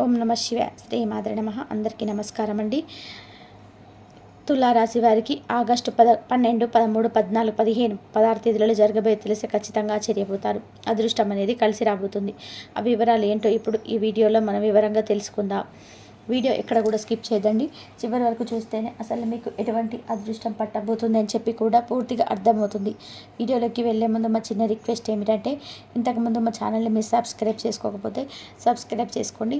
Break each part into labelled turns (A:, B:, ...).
A: ఓం నమ శివ శ్రీ మాధురి నమ. అందరికీ నమస్కారం అండి తులారాశి వారికి ఆగస్టు పద పన్నెండు పదమూడు పద్నాలుగు పదిహేను పదహారు తేదీలలో జరగబోయే తెలిసి ఖచ్చితంగా ఆశ్చర్యపోతారు. అదృష్టం అనేది కలిసి రాబోతుంది. ఆ వివరాలు ఏంటో ఇప్పుడు ఈ వీడియోలో మనం వివరంగా తెలుసుకుందాం. వీడియో ఎక్కడ కూడా స్కిప్ చేయదండి. చివరి వరకు చూస్తేనే అసలు మీకు ఎటువంటి అదృష్టం పట్టబోతుంది అని చెప్పి కూడా పూర్తిగా అర్థమవుతుంది. వీడియోలోకి వెళ్ళే ముందు మా చిన్న రిక్వెస్ట్ ఏమిటంటే ఇంతకుముందు మా ఛానల్ని మీరు సబ్స్క్రైబ్ చేసుకోకపోతే సబ్స్క్రైబ్ చేసుకోండి.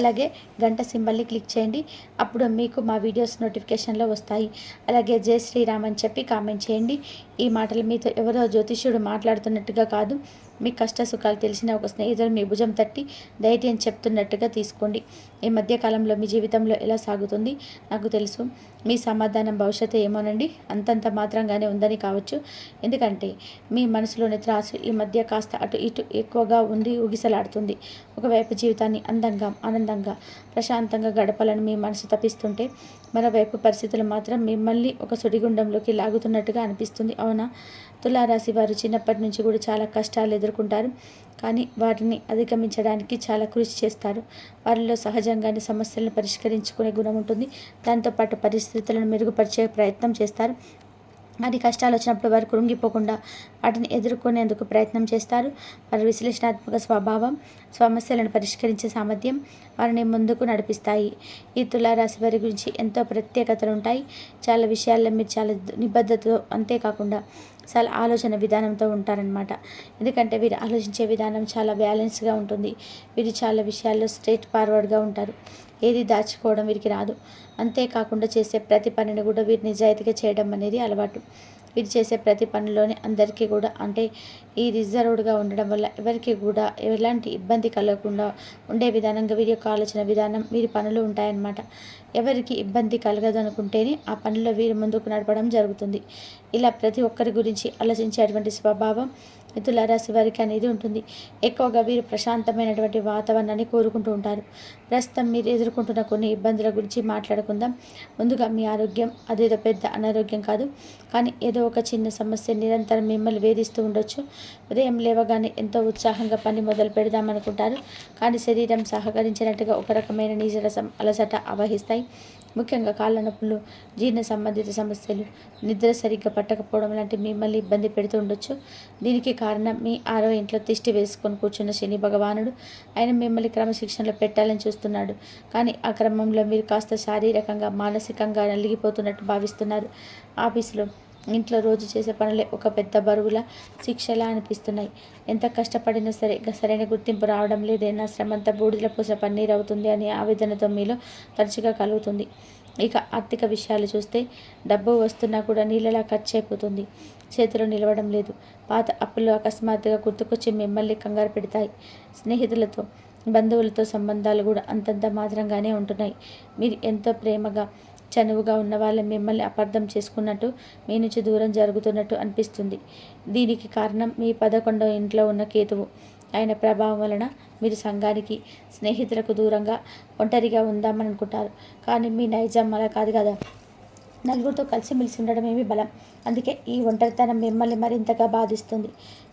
A: అలాగే గంట సింబల్ని క్లిక్ చేయండి. అప్పుడు మీకు మా వీడియోస్ నోటిఫికేషన్లో వస్తాయి. అలాగే జై శ్రీరామ్ అని చెప్పి కామెంట్ చేయండి. ఈ మాటలు మీతో ఎవరో జ్యోతిష్యుడు మాట్లాడుతున్నట్టుగా కాదు. మీ కష్ట సుఖాలు తెలిసిన ఒక స్నేహితుడు మీ భుజం తట్టి ధైర్యం చెప్తున్నట్టుగా తీసుకోండి. ఈ మధ్యకాలంలో మీ జీవితంలో ఎలా సాగుతుంది? నాకు తెలుసు. మీ సమాధానం భవిష్యత్తు ఏమోనండి. అంతంత మాత్రంగానే ఉందని కావచ్చు. ఎందుకంటే మీ మనసులోని త్రాసు ఈ మధ్య కాస్త అటు ఇటు ఎక్కువగా ఉండి ఊగిసలాడుతుంది. ఒకవైపు జీవితాన్ని అందంగా ఆనందంగా ప్రశాంతంగా గడపాలని మీ మనసు తప్పిస్తుంటే మరోవైపు పరిస్థితులు మాత్రం మిమ్మల్ని ఒక సుడిగుండంలోకి లాగుతున్నట్టుగా అనిపిస్తుంది. అవునా? తులారాశి వారు చిన్నప్పటి నుంచి కూడా చాలా కష్టాలు ఎదుర్కొంటారు. కానీ వాటిని అధిగమించడానికి చాలా కృషి చేస్తారు. వారిలో సహజంగానే సమస్యలను పరిష్కరించుకునే గుణం ఉంటుంది. దాంతోపాటు పరిస్థితులను మెరుగుపరిచే ప్రయత్నం చేస్తారు. మరి కష్టాలు వచ్చినప్పుడు వారు కృంగిపోకుండా వాటిని ఎదుర్కొనేందుకు ప్రయత్నం చేస్తారు. వారి విశ్లేషణాత్మక స్వభావం సమస్యలను పరిష్కరించే సామర్థ్యం వారిని ముందుకు నడిపిస్తాయి. ఈ తులారాశి వారి గురించి ఎంతో ప్రత్యేకతలు ఉంటాయి. చాలా విషయాల్లో మీరు చాలా నిబద్ధతతో అంతేకాకుండా చాలా ఆలోచన విధానంతో ఉంటారనమాట ఎందుకంటే వీరు ఆలోచించే విధానం చాలా బ్యాలెన్స్గా ఉంటుంది. వీరు చాలా విషయాల్లో స్ట్రైట్ ఫార్వర్డ్గా ఉంటారు. ఏది దాచుకోవడం వీరికి రాదు. అంతేకాకుండా చేసే ప్రతి పనిని కూడా వీరు నిజాయితీగా చేయడం అనేది అలవాటు. వీరు చేసే ప్రతి పనిలోని అందరికీ కూడా అంటే ఈ రిజర్వ్డ్గా ఉండడం వల్ల ఎవరికి కూడా ఎలాంటి ఇబ్బంది కలగకుండా ఉండే విధానంగా వీరి యొక్క ఆలోచన విధానం వీరి పనులు ఉంటాయన్నమాట. ఎవరికి ఇబ్బంది కలగదు అనుకుంటేనే ఆ పనిలో వీరు ముందుకు నడపడం జరుగుతుంది. ఇలా ప్రతి ఒక్కరి గురించి ఆలోచించేటువంటి స్వభావం తులారాశి వారికి అనేది ఉంటుంది. ఎక్కువగా వీరు ప్రశాంతమైనటువంటి వాతావరణాన్ని కోరుకుంటూ ఉంటారు. ప్రస్తుతం మీరు ఎదుర్కొంటున్న కొన్ని ఇబ్బందుల గురించి మాట్లాడుకుందాం. ముందుగా మీ ఆరోగ్యం అదేదో పెద్ద అనారోగ్యం కాదు. కానీ ఏదో ఒక చిన్న సమస్య నిరంతరం మిమ్మల్ని వేధిస్తూ ఉండొచ్చు. ఉదయం లేవగానే ఎంతో ఉత్సాహంగా పని మొదలు పెడదామనుకుంటారు కానీ శరీరం సహకరించినట్టుగా ఒక రకమైన నీజరసం అలసట అవహిస్తాయి ముఖ్యంగా కాళ్ళ నొప్పులు జీర్ణ సంబంధిత సమస్యలు నిద్ర సరిగ్గా పట్టకపోవడం లాంటి మిమ్మల్ని ఇబ్బంది పెడుతూ ఉండొచ్చు. దీనికి కారణం మీ ఆరో ఇంట్లో తిష్టి వేసుకొని కూర్చున్న శని భగవానుడు. ఆయన మిమ్మల్ని క్రమశిక్షణలో పెట్టాలని చూస్తున్నాడు. కానీ ఆ క్రమంలో మీరు కాస్త శారీరకంగా మానసికంగా నలిగిపోతున్నట్టు భావిస్తున్నారు. ఆఫీసులో ఇంట్లో రోజు చేసే పనులే ఒక పెద్ద బరువుల శిక్షలా అనిపిస్తున్నాయి. ఎంత కష్టపడినా సరే సరైన గుర్తింపు రావడం లేదైనా శ్రమంతా బూడిదల పూస పన్నీరు అవుతుంది అనే ఆవేదనతో మీలో తరచుగా కలుగుతుంది. ఇక ఆర్థిక విషయాలు చూస్తే డబ్బు వస్తున్నా కూడా నీళ్ళలా ఖర్చు అయిపోతుంది చేతిలో నిలవడం లేదు. పాత అప్పులు అకస్మాత్తుగా గుర్తుకొచ్చి మిమ్మల్ని కంగారు పెడతాయి. స్నేహితులతో బంధువులతో సంబంధాలు కూడా అంతంత మాత్రంగానే ఉంటున్నాయి. మీరు ఎంతో ప్రేమగా చనువుగా ఉన్న వాళ్ళ మిమ్మల్ని అపార్థం చేసుకున్నట్టు మీ నుంచి దూరం జరుగుతున్నట్టు అనిపిస్తుంది. దీనికి కారణం మీ పదకొండవ ఇంట్లో ఉన్న కేతువు. ఆయన ప్రభావం వలన మీరు సంఘానికి స్నేహితులకు దూరంగా ఒంటరిగా ఉందామని అనుకుంటారు కానీ మీ నైజం అలా కాదు కదా. నలుగురితో కలిసిమెలిసి ఉండడం ఏమి బలం. అందుకే ఈ ఒంటరితనం మిమ్మల్ని మరింతగా బాధిస్తుంది.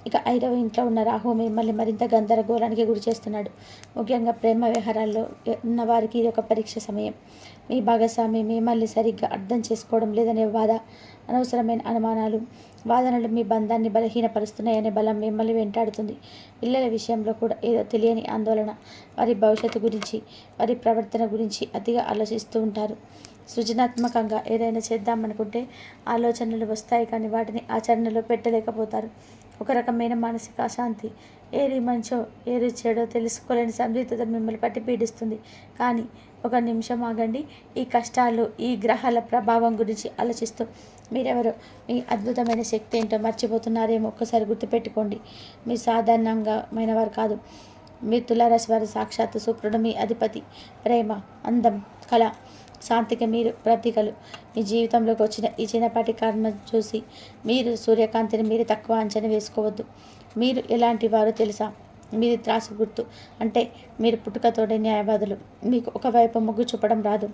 A: ఇక ఐదవ ఇంట్లో ఉన్న రాహు మిమ్మల్ని మరింత గందరగోళానికి గురి చేస్తున్నాడు ముఖ్యంగా ప్రేమ వ్యవహారాల్లో ఉన్న వారికి ఇది ఒక పరీక్ష సమయం. మీ భాగస్వామి మిమ్మల్ని సరిగ్గా అర్థం చేసుకోవడం లేదనే బాధ అనవసరమైన అనుమానాలు వాదనలు మీ బంధాన్ని బలహీనపరుస్తున్నాయనే బలం మిమ్మల్ని వెంటాడుతుంది. పిల్లల విషయంలో కూడా ఏదో తెలియని ఆందోళన వారి భవిష్యత్తు గురించి వారి ప్రవర్తన గురించి అతిగా ఆలోచిస్తూ ఉంటారు. సృజనాత్మకంగా ఏదైనా చేద్దామనుకుంటే ఆలోచనలు వస్తాయి కానీ వాటిని ఆచరణలో పెట్టలేకపోతారు. ఒక రకమైన మానసిక అశాంతి. ఏది మంచో ఏది చెడో తెలుసుకోలేని సందిగ్ధత మిమ్మల్ని పట్టి పీడిస్తుంది. కానీ ఒక నిమిషం ఆగండి. ఈ కష్టాలు ఈ గ్రహాల ప్రభావం గురించి ఆలోచిస్తూ మీరెవరో మీ అద్భుతమైన శక్తి ఏంటో మర్చిపోతున్నారేమో ఒక్కసారి గుర్తుపెట్టుకోండి. మీ సాధారణంగా వారు కాదు. మీ తులారాశి వారి సాక్షాత్తు శుక్రుడు మీ అధిపతి ప్రేమ అందం కళ. శాంతికి మీరు ప్రతీకలు. మీ జీవితంలోకి వచ్చిన ఈ చిన్నపాటి కర్మ చూసి మీరు సూర్యకాంతిని మీరు తక్కువ అంచనా వేసుకోవద్దు. మీరు ఎలాంటి వారు తెలుసా? మీది త్రాసు గుర్తు. అంటే మీరు పుట్టుకతోడే న్యాయవాదులు. మీకు ఒకవైపు మొగ్గు చూపడం రాదు.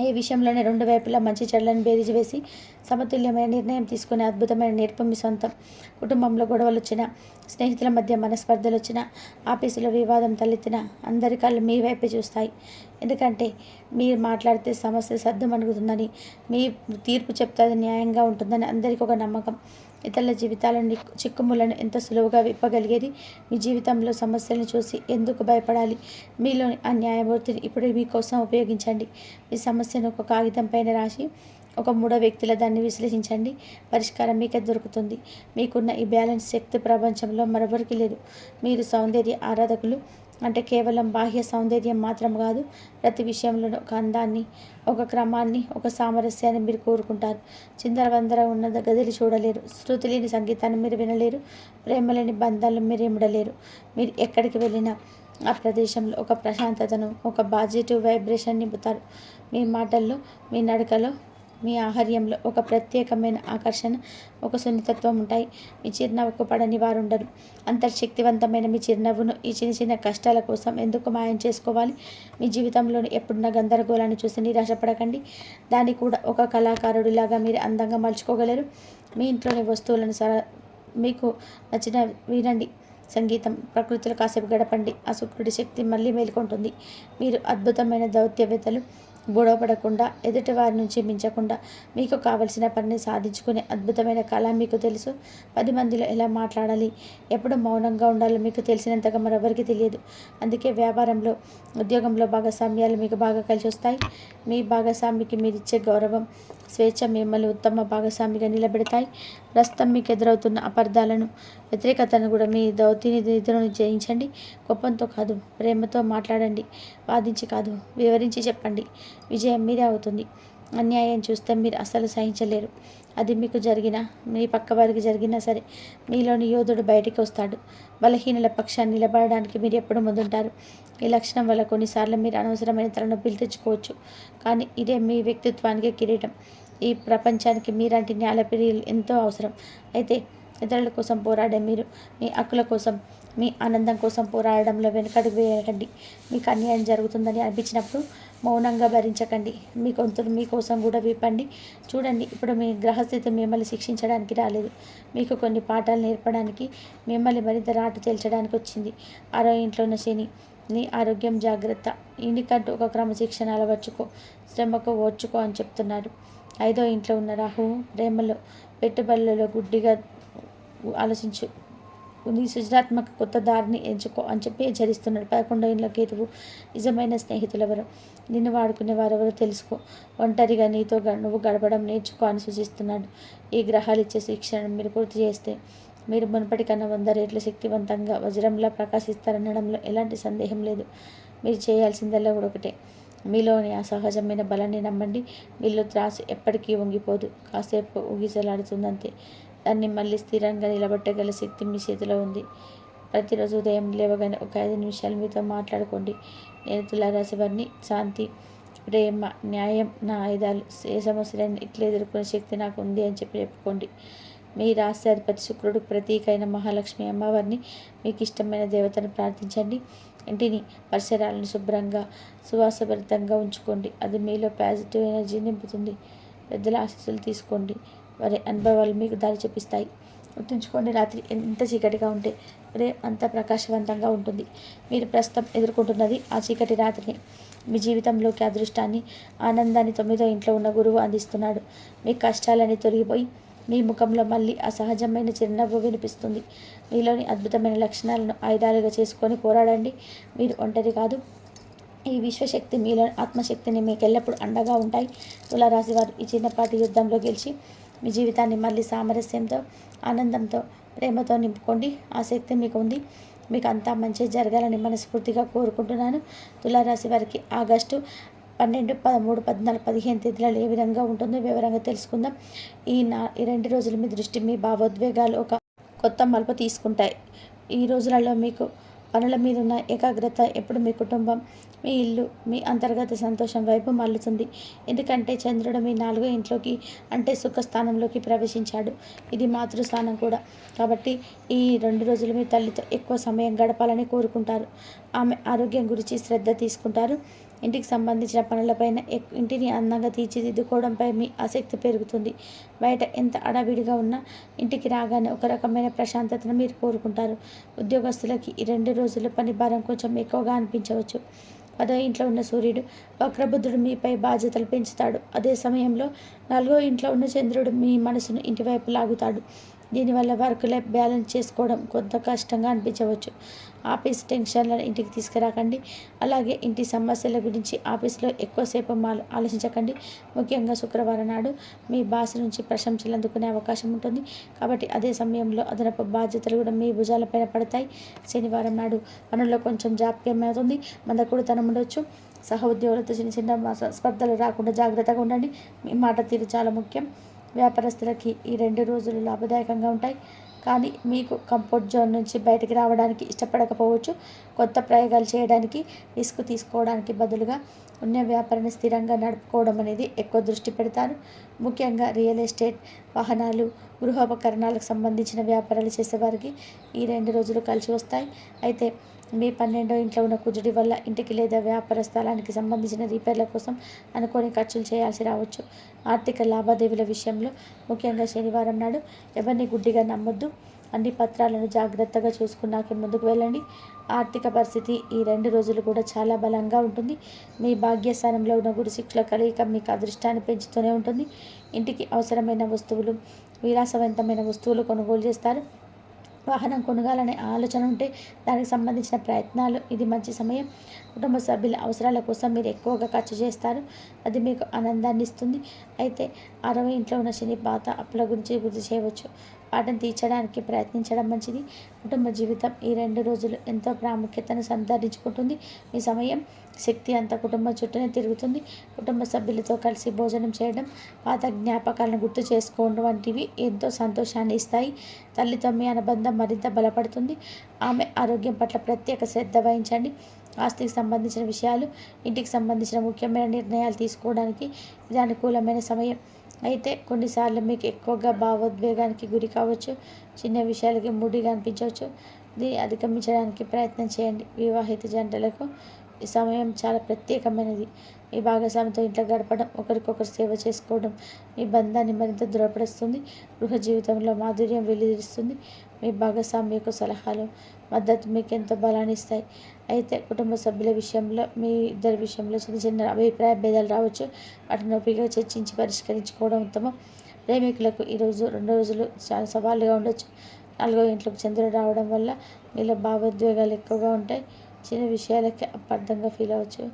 A: ఏ విషయంలోనే రెండు వైపులా మంచి చెడ్లను బేరీజు వేసి సమతుల్యమైన నిర్ణయం తీసుకునే అద్భుతమైన నేర్పు మీ సొంతం. కుటుంబంలో గొడవలు వచ్చిన స్నేహితుల మధ్య మనస్పర్ధలు వచ్చిన ఆఫీసులో వివాదం తలెత్తిన అందరి కళ్ళు మీ వైపే చూస్తాయి. ఎందుకంటే మీరు మాట్లాడితే సమస్య సర్దుమణుగుతుందని మీ తీర్పు చెప్తే న్యాయంగా ఉంటుందని అందరికీ ఒక నమ్మకం. ఇతరుల జీవితాలను చిక్కుములను ఎంత సులువుగా విప్పగలిగేది? మీ జీవితంలో సమస్యలను చూసి ఎందుకు భయపడాలి? మీలోని ఆ న్యాయమూర్తిని ఇప్పుడు మీకోసం ఉపయోగించండి. మీ సమస్యను ఒక కాగితం పైన రాసి ఒక మూడో వ్యక్తుల దాన్ని విశ్లేషించండి. పరిష్కారం మీకే దొరుకుతుంది. మీకున్న ఈ బ్యాలెన్స్ శక్తి ప్రపంచంలో మరొకరికి లేదు. మీరు సౌందర్య ఆరాధకులు అంటే కేవలం బాహ్య సౌందర్యం మాత్రం కాదు ప్రతి విషయంలోనూ ఒక అందాన్ని ఒక క్రమాన్ని ఒక సామరస్యాన్ని మీరు కోరుకుంటారు. చిందరవందర ఉన్న గదిలు చూడలేరు. శృతి లేని సంగీతాన్ని మీరు వినలేరు. ప్రేమ లేని బంధాలను మీరు ఇమడలేరు మీరు ఎక్కడికి వెళ్ళినా ఆ ప్రదేశంలో ఒక ప్రశాంతతను ఒక పాజిటివ్ వైబ్రేషన్ నింపుతారు. మీ మాటల్లో మీ నడకలో మీ ఆహార్యంలో ఒక ప్రత్యేకమైన ఆకర్షణ ఒక సున్నితత్వం ఉంటాయి. మీ చిరునవ్వుకు పడని వారు ఉండరు అంతర్శక్తివంతమైన మీ చిరునవ్వును ఈ చిన్న చిన్న కష్టాల కోసం ఎందుకు మాయం చేసుకోవాలి? మీ జీవితంలోని ఎప్పుడున్న గందరగోళాన్ని చూసి నిరాశపడకండి. దాన్ని కూడా ఒక కళాకారుడిలాగా మీరు అందంగా మలుచుకోగలరు. మీ ఇంట్లోని వస్తువులను సర మీకు నచ్చిన వినండి. సంగీతం ప్రకృతిలో కాసేపు గడపండి. ఆ శుక్రుడి శక్తి మళ్ళీ మేలుకుంటుంది. మీరు అద్భుతమైన దౌత్యవేత్తలు. గొడవపడకుండా ఎదుటి వారి నుంచి మించకుండా మీకు కావలసిన పనిని సాధించుకునే అద్భుతమైన కళ మీకు తెలుసు. పది మందిలో ఎలా మాట్లాడాలి? ఎప్పుడు మౌనంగా ఉండాలో మీకు తెలిసినంతగా మరెవరికి తెలియదు. అందుకే వ్యాపారంలో ఉద్యోగంలో భాగస్వామ్యాలు మీకు బాగా కలిసి వస్తాయి. మీ భాగస్వామికి మీరు ఇచ్చే గౌరవం స్వేచ్ఛ మిమ్మల్ని ఉత్తమ భాగస్వామిగా నిలబెడతాయి. ప్రస్తుతం మీకు ఎదురవుతున్న అపార్థాలను వ్యతిరేకతను కూడా మీ దౌతిని నిధులను జయించండి. కోపంతో కాదు ప్రేమతో మాట్లాడండి. వాదించి కాదు వివరించి చెప్పండి. విజయం మీదే అవుతుంది. అన్యాయం చూస్తే మీరు అస్సలు సహించలేరు. అది మీకు జరిగినా మీ పక్క వారికి జరిగినా సరే మీలోని యోధుడు బయటికి వస్తాడు. బలహీనుల పక్షాన్ని నిలబడడానికి మీరు ఎప్పుడు ముందుంటారు. ఈ లక్షణం వల్ల కొన్నిసార్లు మీరు అనవసరమైన తలనొప్పిలు తెచ్చుకోవచ్చు. కానీ ఇదే మీ వ్యక్తిత్వానికి కిరీటం. ఈ ప్రపంచానికి మీలాంటి న్యాయ ఎంతో అవసరం. అయితే ఇతరుల కోసం పోరాడే మీరు మీ హక్కుల కోసం మీ ఆనందం కోసం పోరాడడంలో వెనుకడుగు వేయకండి. మీకు అన్యాయం జరుగుతుందని అనిపించినప్పుడు మౌనంగా భరించకండి. మీ గొంతును మీకోసం కూడా విప్పండి. చూడండి ఇప్పుడు మీ గ్రహస్థితి మిమ్మల్ని శిక్షించడానికి రాలేదు. మీకు కొన్ని పాఠాలు నేర్పడానికి మిమ్మల్ని మరింత రాటు తేల్చడానికి వచ్చింది. ఆరో ఇంట్లో ఉన్న శని నీ ఆరోగ్యం జాగ్రత్త. ఇంటికంటూ ఒక క్రమశిక్షణ అలవర్చుకో శ్రమకు ఓర్చుకో అని చెప్తున్నారు. ఐదో ఇంట్లో ఉన్న రాహు ప్రేమలో పెట్టుబడులలో గుడ్డిగా ఆలోచించు. నీ సృజనాత్మక కొత్త దారిని ఎంచుకో అని చెప్పి హెచ్చరిస్తున్నాడు. పదకొండో ఇంట్లో కేతువు నిజమైన స్నేహితులు ఎవరు నిన్ను వాడుకునే వారెవరో తెలుసుకో. ఒంటరిగా నీతో నువ్వు గడపడం నేర్చుకో అని సూచిస్తున్నాడు. ఈ గ్రహాలు ఇచ్చే శిక్షణను మీరు పూర్తి చేస్తే మీరు మునుపటి కన్నా వంద రేట్లు శక్తివంతంగా వజ్రంలా ప్రకాశిస్తారనడంలో ఎలాంటి సందేహం లేదు. మీరు చేయాల్సిందల్లా కూడా ఒకటే. మీలోని అసహజమైన బలాన్ని నమ్మండి. మీలో త్రాసు ఎప్పటికీ వంగిపోదు. కాసేపు ఊగిసలాడుతుందంతే. దాన్ని మళ్ళీ స్థిరంగా నిలబెట్టగల శక్తి మీ చేతిలో ఉంది. ప్రతిరోజు ఉదయం లేవగానే ఒక ఐదు నిమిషాలు మీతో మాట్లాడుకోండి. నేను తులారాశి వారిని శాంతి ప్రేమ న్యాయం నా ఆయుధాలు ఏ సమస్యలను ఇట్లా ఎదుర్కొనే శక్తి నాకు ఉంది అని చెప్పి చెప్పుకోండి. మీ రాష్ట్రాధిపతి శుక్రుడు ప్రతీక అయిన మహాలక్ష్మి అమ్మవారిని మీకు ఇష్టమైన దేవతను ప్రార్థించండి. ఇంటిని పరిసరాలను శుభ్రంగా సువాసభరితంగా ఉంచుకోండి. అది మీలో పాజిటివ్ ఎనర్జీ నింపుతుంది. పెద్దల ఆశీస్సులు తీసుకోండి. వారి అనుభవాలు మీకు దారి చూపిస్తాయి. గుర్తుంచుకోండి రాత్రి ఎంత చీకటిగా ఉంటే ఉదయం అంత ప్రకాశవంతంగా ఉంటుంది. మీరు ప్రస్తుతం ఎదుర్కొంటున్నది ఆ చీకటి రాత్రిని మీ జీవితంలోకి అదృష్టాన్ని ఆనందాన్ని తొమ్మిదో ఇంట్లో ఉన్న గురువు అందిస్తున్నాడు. మీ కష్టాలని తొలగిపోయి మీ ముఖంలో మళ్ళీ అసహజమైన చిరునవ్వు వినిపిస్తుంది. మీలోని అద్భుతమైన లక్షణాలను ఆయుధాలుగా చేసుకొని పోరాడండి. మీరు ఒంటరి కాదు. ఈ విశ్వశక్తి మీలో ఆత్మశక్తిని మీకు ఎల్లప్పుడూ అండగా ఉంటాయి. తులారాశి వారు ఈ చిన్నపాటి యుద్ధంలో గెలిచి మీ జీవితాన్ని మళ్ళీ సామరస్యంతో ఆనందంతో ప్రేమతో నింపుకోండి. ఆ శక్తి మీకు ఉంది మీకు అంతా మంచి జరగాలని మనస్ఫూర్తిగా కోరుకుంటున్నాను. తులారాశి వారికి ఆగస్టు పన్నెండు పదమూడు పద్నాలుగు పదిహేను తేదీలలో ఏ విధంగా ఉంటుందో వివరంగా తెలుసుకుందాం. ఈ నా ఈ రెండు రోజులు మీ దృష్టి మీ భావోద్వేగాలు ఒక కొత్త మలుపు తీసుకుంటాయి. ఈ రోజులలో మీకు పనుల మీద ఉన్న ఏకాగ్రత ఎప్పుడు మీ కుటుంబం మీ ఇల్లు మీ అంతర్గత సంతోషం వైపు మల్లుతుంది ఎందుకంటే చంద్రుడు మీ నాలుగో ఇంట్లోకి అంటే సుఖస్థానంలోకి ప్రవేశించాడు. ఇది మాతృస్థానం కూడా. కాబట్టి ఈ రెండు రోజులు మీ తల్లితో ఎక్కువ సమయం గడపాలని కోరుకుంటారు. ఆమె ఆరోగ్యం గురించి శ్రద్ధ తీసుకుంటారు. ఇంటికి సంబంధించిన పనులపైన ఎక్- ఇంటిని అందంగా తీర్చిదిద్దుకోవడంపై మీ ఆసక్తి పెరుగుతుంది. బయట ఎంత అడవిడిగా ఉన్నా ఇంటికి రాగానే ఒక రకమైన ప్రశాంతతను మీరు కోరుకుంటారు. ఉద్యోగస్తులకి ఈ రెండు రోజుల పని భారం కొంచెం ఎక్కువగా అనిపించవచ్చు. పదో ఇంట్లో ఉన్న సూర్యుడు వక్రబుద్ధుడు మీపై బాధ్యతలు పెంచుతాడు. అదే సమయంలో నాలుగో ఇంట్లో ఉన్న చంద్రుడు మీ మనసును ఇంటివైపు లాగుతాడు. దీనివల్ల వర్క్ లైఫ్ బ్యాలెన్స్ చేసుకోవడం కొంత కష్టంగా అనిపించవచ్చు. ఆఫీస్ టెన్షన్లను ఇంటికి తీసుకురాకండి. అలాగే ఇంటి సమస్యల గురించి ఆఫీస్లో ఎక్కువసేపు మా- ఆలోచించకండి. ముఖ్యంగా శుక్రవారం నాడు మీ బాస్ నుంచి ప్రశంసలు అందుకునే అవకాశం ఉంటుంది. కాబట్టి అదే సమయంలో అదనపు బాధ్యతలు కూడా మీ భుజాలపైన పడతాయి. శనివారం నాడు పనుల్లో కొంచెం జాప్యం అవుతుంది. మందకుడుతనం ఉండొచ్చు. సహోద్యోగులతో చిన్న చిన్న స్పర్ధలు రాకుండా జాగ్రత్తగా ఉండండి. మీ మాట తీరు చాలా ముఖ్యం. వ్యాపారస్తులకి ఈ రెండు రోజులు లాభదాయకంగా ఉంటాయి. కానీ మీకు కంఫర్ట్ జోన్ నుంచి బయటకు రావడానికి ఇష్టపడకపోవచ్చు. కొత్త ప్రయోగాలు చేయడానికి రిస్క్ తీసుకోవడానికి బదులుగా ఉన్న వ్యాపారాన్ని స్థిరంగా నడుపుకోవడం అనేది ఎక్కువ దృష్టి పెడతారు. ముఖ్యంగా రియల్ ఎస్టేట్ వాహనాలు గృహోపకరణాలకు సంబంధించిన వ్యాపారాలు చేసేవారికి ఈ రెండు రోజులు కలిసి వస్తాయి. అయితే మీ పన్నెండో ఇంట్లో ఉన్న కుజుడి వల్ల ఇంటికి లేదా వ్యాపార స్థలానికి సంబంధించిన రిపేర్ల కోసం అనుకోని ఖర్చులు చేయాల్సి రావచ్చు. ఆర్థిక లావాదేవీల విషయంలో ముఖ్యంగా శనివారం నాడు ఎవరిని గుడ్డిగా నమ్మొద్దు. అన్ని పత్రాలను జాగ్రత్తగా చూసుకున్నాక ముందుకు వెళ్ళండి. ఆర్థిక పరిస్థితి ఈ రెండు రోజులు కూడా చాలా బలంగా ఉంటుంది. మీ భాగ్యస్థానంలో ఉన్న గురుశిక్షల కలయిక మీకు అదృష్టాన్ని పెంచుతూనే ఉంటుంది. ఇంటికి అవసరమైన వస్తువులు విలాసవంతమైన వస్తువులు కొనుగోలు చేస్తారు. వాహనం కొనగాలనే ఆలోచన ఉంటే దానికి సంబంధించిన ప్రయత్నాలు. ఇది మంచి సమయం. కుటుంబ సభ్యుల అవసరాల కోసం మీరు ఎక్కువగా ఖర్చు చేస్తారు. అది మీకు ఆనందాన్ని ఇస్తుంది అయితే అరవై ఇంట్లో ఉన్న శని పాత అప్పుల గురించి గుర్తు చేయవచ్చు. పాఠం తీర్చడానికి ప్రయత్నించడం మంచిది. కుటుంబ జీవితం ఈ రెండు రోజులు ఎంతో ప్రాముఖ్యతను సంతరించుకుంటుంది. ఈ సమయం శక్తి అంతా కుటుంబం చుట్టూనే తిరుగుతుంది. కుటుంబ సభ్యులతో కలిసి భోజనం చేయడం పాత జ్ఞాపకాలను గుర్తు చేసుకోవడం వంటివి ఎంతో సంతోషాన్ని ఇస్తాయి. తల్లితో మీ అనుబంధం మరింత బలపడుతుంది. ఆమె ఆరోగ్యం పట్ల ప్రత్యేక శ్రద్ధ వహించండి. ఆస్తికి సంబంధించిన విషయాలు ఇంటికి సంబంధించిన ముఖ్యమైన నిర్ణయాలు తీసుకోవడానికి ఇది అనుకూలమైన సమయం. అయితే కొన్నిసార్లు మీకు ఎక్కువగా భావోద్వేగానికి గురి కావచ్చు చిన్న విషయాలకి మూడిగా అనిపించవచ్చు. దీన్ని అధిగమించడానికి ప్రయత్నం చేయండి. వివాహిత జంటలకు ఈ సమయం చాలా ప్రత్యేకమైనది. మీ భాగస్వామితో ఇంట్లో గడపడం ఒకరికొకరు సేవ చేసుకోవడం మీ బంధాన్ని మరింత దృఢపరుస్తుంది. గృహ జీవితంలో మాధుర్యం వెలువరిస్తుంది మీ భాగస్వామి యొక్క సలహాలు మద్దతు మీకు ఎంతో బలాన్ని ఇస్తాయి అయితే కుటుంబ సభ్యుల విషయంలో మీ ఇద్దరి విషయంలో చిన్న చిన్న అభిప్రాయ భేదాలు రావచ్చు. వాటిని ఓపికగా చర్చించి పరిష్కరించుకోవడం ఉత్తమం. ప్రేమికులకు ఈరోజు రెండు రోజులు చాలా సవాలుగా ఉండొచ్చు. నాలుగో ఇంట్లోకి చంద్రుడు రావడం వల్ల మీలో భావోద్వేగాలు ఎక్కువగా ఉంటాయి. చిన్న విషయాలకి అపార్థంగా ఫీల్ అవ్వచ్చు.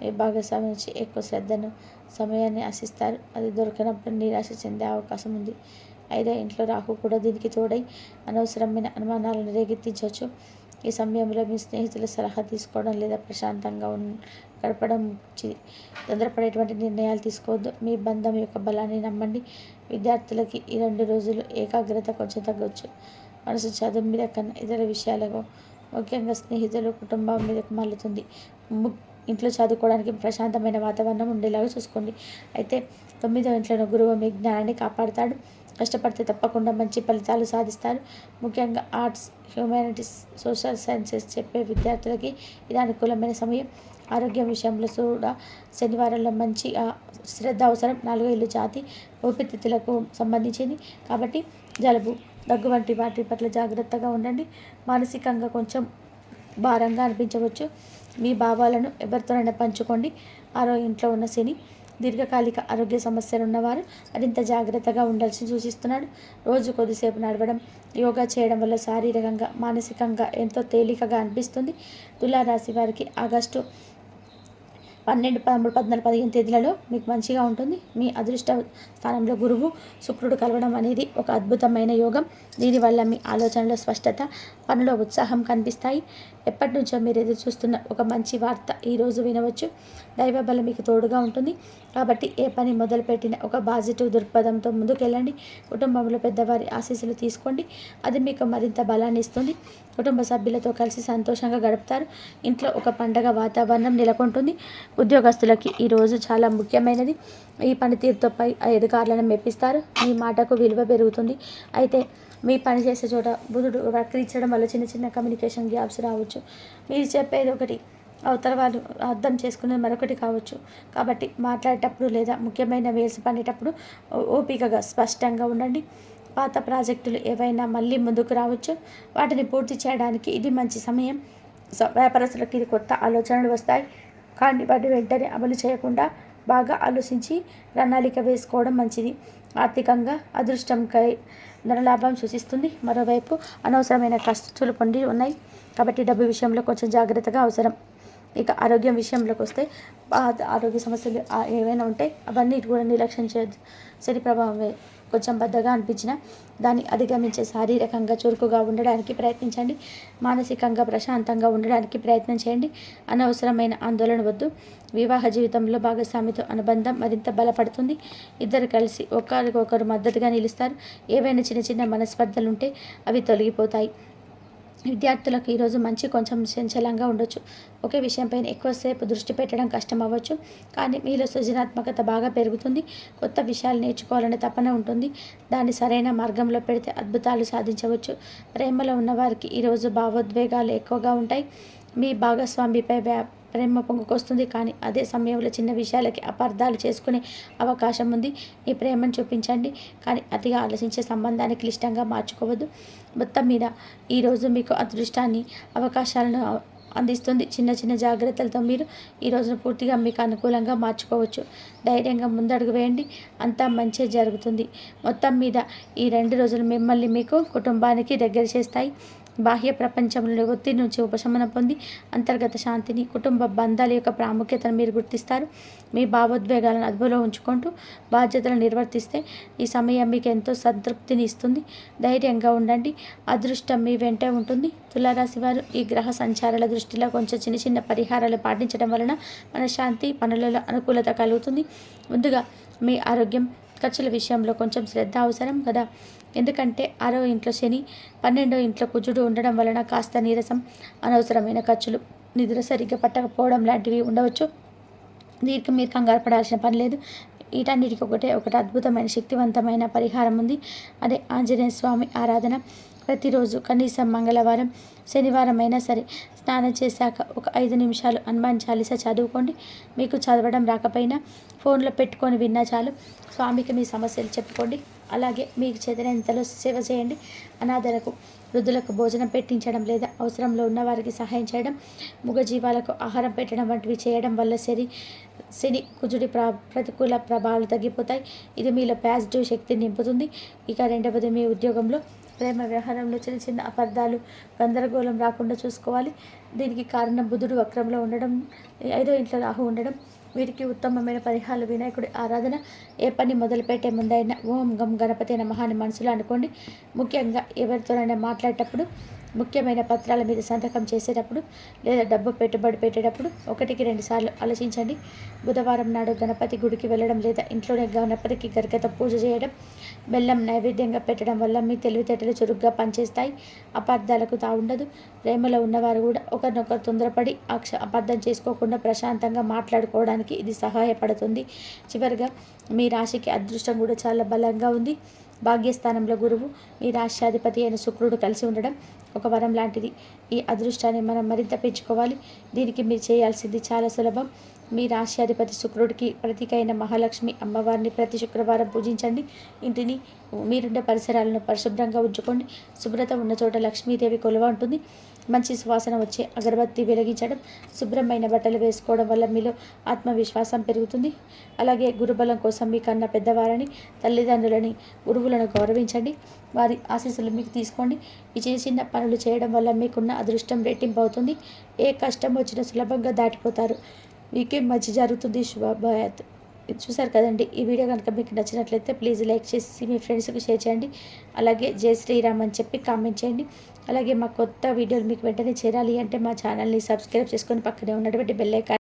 A: మీ భాగస్వామి నుంచి ఎక్కువ శ్రద్ధను సమయాన్ని ఆశిస్తారు. అది దొరికినప్పుడు నిరాశ చెందే అవకాశం ఉంది. ఐదో ఇంట్లో రాహు కూడా దీనికి తోడై అనవసరమైన అనుమానాలను రేకెత్తించవచ్చు. ఈ సమయంలో మీ స్నేహితుల సలహా తీసుకోవడం లేదా ప్రశాంతంగా ఉన్ గడపడం మంచిది తొందరపడేటువంటి నిర్ణయాలు తీసుకోవద్దు. మీ బంధం యొక్క బలాన్ని నమ్మండి. విద్యార్థులకి ఈ రెండు రోజులు ఏకాగ్రత కొంచెం తగ్గవచ్చు మనసు చదువు మీద కన్నా ఇతర విషయాలకు ముఖ్యంగా స్నేహితులు కుటుంబం మీదకు మల్లుతుంది ము- ఇంట్లో చదువుకోవడానికి ప్రశాంతమైన వాతావరణం ఉండేలాగా చూసుకోండి. అయితే తొమ్మిదో ఇంట్లో గురువు మీ జ్ఞానాన్ని కాపాడుతాడు. కష్టపడితే తప్పకుండా మంచి ఫలితాలు సాధిస్తారు. ముఖ్యంగా ఆర్ట్స్ హ్యూమానిటీస్ సోషల్ సైన్సెస్ చెప్పే విద్యార్థులకి ఇది అనుకూలమైన సమయం. ఆరోగ్యం విషయంలో కూడా శనివారంలో మంచి శ్రద్ధ అవసరం. నాలుగో ఇల్లు జాతి ఊపిరితిత్తులకు సంబంధించింది కాబట్టి జలుబు దగ్గు వంటి వాటి పట్ల జాగ్రత్తగా ఉండండి. మానసికంగా కొంచెం భారంగా అనిపించవచ్చు. మీ భావాలను ఎవరితోనైనా పంచుకోండి. ఆరో ఇంట్లో ఉన్న శని దీర్ఘకాలిక ఆరోగ్య సమస్యలు ఉన్నవారు మరింత జాగ్రత్తగా ఉండాల్సి సూచిస్తున్నాడు. రోజు కొద్దిసేపు నడవడం యోగా చేయడం వల్ల శారీరకంగా మానసికంగా ఎంతో తేలికగా అనిపిస్తుంది. తులారాశి వారికి ఆగస్టు పన్నెండు పదమూడు పద్నాలుగు పదిహేను తేదీలలో మీకు మంచిగా ఉంటుంది. మీ అదృష్ట స్థానంలో గురువు శుక్రుడు కలవడం అనేది ఒక అద్భుతమైన యోగం. దీనివల్ల మీ ఆలోచనలో స్పష్టత పనిలో ఉత్సాహం కనిపిస్తాయి. ఎప్పటి నుంచో మీరు ఎదురు చూస్తున్న ఒక మంచి వార్త ఈరోజు వినవచ్చు. దైవ బలం మీకు తోడుగా ఉంటుంది. కాబట్టి ఏ పని మొదలుపెట్టిన ఒక పాజిటివ్ దృక్పథంతో ముందుకెళ్ళండి. కుటుంబంలో పెద్దవారి ఆశీస్సులు తీసుకోండి. అది మీకు మరింత బలాన్ని ఇస్తుంది. కుటుంబ సభ్యులతో కలిసి సంతోషంగా గడుపుతారు. ఇంట్లో ఒక పండగ వాతావరణం నెలకొంటుంది. ఉద్యోగస్తులకి ఈరోజు చాలా ముఖ్యమైనది. ఈ పనితీరుతోపై అధికారులను మెప్పిస్తారు. మీ మాటకు విలువ పెరుగుతుంది. అయితే మీ పని చేసే చోట బుధుడు వక్రీచడం వల్ల చిన్న చిన్న కమ్యూనికేషన్ గ్యాప్స్ రావచ్చు. మీరు చెప్పేది ఒకటి. అవతల వాళ్ళు అర్థం చేసుకునేది మరొకటి కావచ్చు. కాబట్టి మాట్లాడేటప్పుడు లేదా ముఖ్యమైన వేసి పడేటప్పుడు ఓపికగా స్పష్టంగా ఉండండి. పాత ప్రాజెక్టులు ఏవైనా మళ్ళీ ముందుకు రావచ్చు. వాటిని పూర్తి చేయడానికి ఇది మంచి సమయం. వ్యాపారస్తులకు ఇది కొత్త ఆలోచనలు వస్తాయి. కానీ వాటి వెంటనే అమలు చేయకుండా బాగా ఆలోచించి ప్రణాళిక వేసుకోవడం మంచిది. ఆర్థికంగా అదృష్టంకై ధనలాభం సూచిస్తుంది. మరోవైపు అనవసరమైన ఖర్చులు పొంది ఉన్నాయి. కాబట్టి డబ్బు విషయంలో కొంచెం జాగ్రత్తగా అవసరం. ఇక ఆరోగ్యం విషయంలోకి వస్తే ఆరోగ్య సమస్యలు ఏవైనా ఉంటే అవన్నీ కూడా నిర్లక్ష్యం చేయొద్దు శని ప్రభావం కొంచెం బద్దగా అనిపించిన దాన్ని అధిగమించే శారీరకంగా చురుకుగా ఉండడానికి ప్రయత్నించండి. మానసికంగా ప్రశాంతంగా ఉండడానికి ప్రయత్నం చేయండి. అనవసరమైన ఆందోళన వద్దు. వివాహ జీవితంలో భాగస్వామితో అనుబంధం మరింత బలపడుతుంది. ఇద్దరు కలిసి ఒకరికొకరు మద్దతుగా నిలుస్తారు. ఏవైనా చిన్న చిన్న మనస్పర్ధలు ఉంటే అవి తొలగిపోతాయి. విద్యార్థులకు ఈరోజు మంచి కొంచెం చంచలంగా ఉండొచ్చు. ఒకే విషయంపైన ఎక్కువసేపు దృష్టి పెట్టడం కష్టం అవ్వచ్చు కానీ మీలో సృజనాత్మకత బాగా పెరుగుతుంది. కొత్త విషయాలు నేర్చుకోవాలనే తపన ఉంటుంది. దాన్ని సరైన మార్గంలో పెడితే అద్భుతాలు సాధించవచ్చు. ప్రేమలో ఉన్నవారికి ఈరోజు భావోద్వేగాలు ఎక్కువగా ఉంటాయి. మీ భాగస్వామిపై వ్యా ప్రేమ పొంగుకొస్తుంది. కానీ అదే సమయంలో చిన్న విషయాలకి అపార్థాలు చేసుకునే అవకాశం ఉంది. ఈ ప్రేమను చూపించండి. కానీ అతిగా ఆలోచించే సంబంధాన్ని క్లిష్టంగా మార్చుకోవద్దు. మొత్తం మీద ఈరోజు మీకు అదృష్టాన్ని అవకాశాలను అందిస్తుంది. చిన్న చిన్న జాగ్రత్తలతో మీరు ఈ రోజున పూర్తిగా మీకు అనుకూలంగా మార్చుకోవచ్చు. ధైర్యంగా ముందడుగు వేయండి. అంతా మంచి జరుగుతుంది. మొత్తం మీద ఈ రెండు రోజులు మిమ్మల్ని మీకు కుటుంబానికి దగ్గర చేస్తాయి. బాహ్య ప్రపంచంలో ఒత్తిడి నుంచి ఉపశమనం పొంది అంతర్గత శాంతిని కుటుంబ బంధాల యొక్క ప్రాముఖ్యతను మీరు గుర్తిస్తారు. మీ భావోద్వేగాలను అదుపులో ఉంచుకుంటూ బాధ్యతలను నిర్వర్తిస్తే ఈ సమయం మీకు ఎంతో సంతృప్తిని ఇస్తుంది. ధైర్యంగా ఉండండి. అదృష్టం మీ వెంటే ఉంటుంది. తులారాశి వారు ఈ గ్రహ సంచారాల దృష్టిలో కొంచెం చిన్న చిన్న పరిహారాలు పాటించడం వలన మన శాంతి పనులలో అనుకూలత కలుగుతుంది. ముందుగా మీ ఆరోగ్యం ఖర్చుల విషయంలో కొంచెం శ్రద్ధ అవసరం కదా. ఎందుకంటే ఆరో ఇంట్లో శని పన్నెండో ఇంట్లో కుజుడు ఉండడం వలన కాస్త నీరసం అనవసరమైన ఖర్చులు నిద్ర సరిగ్గా పట్టకపోవడం లాంటివి ఉండవచ్చు. దీనికి మీరు కంగారు పడాల్సిన పని లేదు. వీటన్నిటికీ ఒకటే ఒకటి అద్భుతమైన శక్తివంతమైన పరిహారం ఉంది. అదే ఆంజనేయ స్వామి ఆరాధన. ప్రతిరోజు కనీసం మంగళవారం శనివారం అయినా సరే స్నానం చేశాక ఒక ఐదు నిమిషాలు హనుమాన్ చాలీసా చదువుకోండి. మీకు చదవడం రాకపోయినా ఫోన్లో పెట్టుకొని విన్నా చాలు. స్వామికి మీ సమస్యలు చెప్పుకోండి. అలాగే మీకు చేతనంతలో సేవ చేయండి. అనాథలకు వృద్ధులకు భోజనం పెట్టించడం లేదా అవసరంలో ఉన్న వారికి సహాయం చేయడం మూగజీవాలకు ఆహారం పెట్టడం వంటివి చేయడం వల్ల శని శని కుజుడి ప్రా ప్రతికూల ప్రభావాలు తగ్గిపోతాయి. ఇది మీలో పాజిటివ్ శక్తిని నింపుతుంది. ఇక రెండవది మీ ఉద్యోగంలో ప్రేమ వ్యవహారంలో చిన్న చిన్న అపార్థాలు గందరగోళం రాకుండా చూసుకోవాలి. దీనికి కారణం బుధుడు వక్రంలో ఉండడం ఐదో ఇంట్లో రాహు ఉండడం. వీరికి ఉత్తమమైన పరిహారాలు వినాయకుడి ఆరాధన. ఏ పని మొదలుపెట్టే ముందైనా ఓం గం గణపతి నమహాని మనసులో అనుకోండి. ముఖ్యంగా ఎవరితోనైనా మాట్లాడేటప్పుడు ముఖ్యమైన పత్రాల మీద సంతకం చేసేటప్పుడు లేదా డబ్బు పెట్టుబడి పెట్టేటప్పుడు ఒకటికి రెండు సార్లు ఆలోచించండి. బుధవారం నాడు గణపతి గుడికి వెళ్ళడం లేదా ఇంట్లోనే గణపతికి గరికత పూజ చేయడం బెల్లం నైవేద్యంగా పెట్టడం వల్ల మీ తెలివితేటలు చురుగ్గా పనిచేస్తాయి. అపార్థాలకు తావుండదు ప్రేమలో ఉన్నవారు కూడా ఒకరినొకరు తొందరపడి అక్ష అబద్ధం చేసుకోకుండా ప్రశాంతంగా మాట్లాడుకోవడానికి ఇది సహాయపడుతుంది. చివరిగా మీ రాశికి అదృష్టం కూడా చాలా బలంగా ఉంది. భాగ్యస్థానంలో గురువు. మీ రాష్ట్రాధిపతి అయిన శుక్రుడు కలిసి ఉండడం ఒక వరం లాంటిది. ఈ అదృష్టాన్ని మనం మరింత పెంచుకోవాలి. దీనికి మీరు చేయాల్సింది చాలా సులభం. మీ రాశ్యాధిపతి శుక్రుడికి ప్రతీకైన మహాలక్ష్మి అమ్మవారిని ప్రతి శుక్రవారం పూజించండి. ఇంటిని మీరుండే పరిసరాలను పరిశుభ్రంగా ఉంచుకోండి. శుభ్రత ఉన్న చోట లక్ష్మీదేవి కొలువ ఉంటుంది. మంచి సువాసన వచ్చే అగరబత్తి వెలిగించడం శుభ్రమైన బట్టలు వేసుకోవడం వల్ల మీలో ఆత్మవిశ్వాసం పెరుగుతుంది. అలాగే గురుబలం కోసం మీ కన్న పెద్దవారని తల్లిదండ్రులని గురువులను గౌరవించండి. వారి ఆశీస్సులు మీకు తీసుకోండి. ఈ చిన్న చిన్న పనులు చేయడం వల్ల మీకున్న అదృష్టం రెట్టింపు అవుతుంది. ఏ కష్టం వచ్చినా సులభంగా దాటిపోతారు. మీకే మంచి జరుగుతుంది శుభాభాయత్ చూసారు కదండి ఈ వీడియో కనుక మీకు నచ్చినట్లయితే ప్లీజ్ లైక్ చేసి మీ ఫ్రెండ్స్కి షేర్ చేయండి. అలాగే జై శ్రీరామ్ అని చెప్పి కామెంట్ చేయండి. అలాగే మా కొత్త వీడియోలు మీకు వెంటనే చేరాలి అంటే మా ఛానల్ని సబ్స్క్రైబ్ చేసుకొని పక్కనే ఉన్నటువంటి బెల్లైకాన్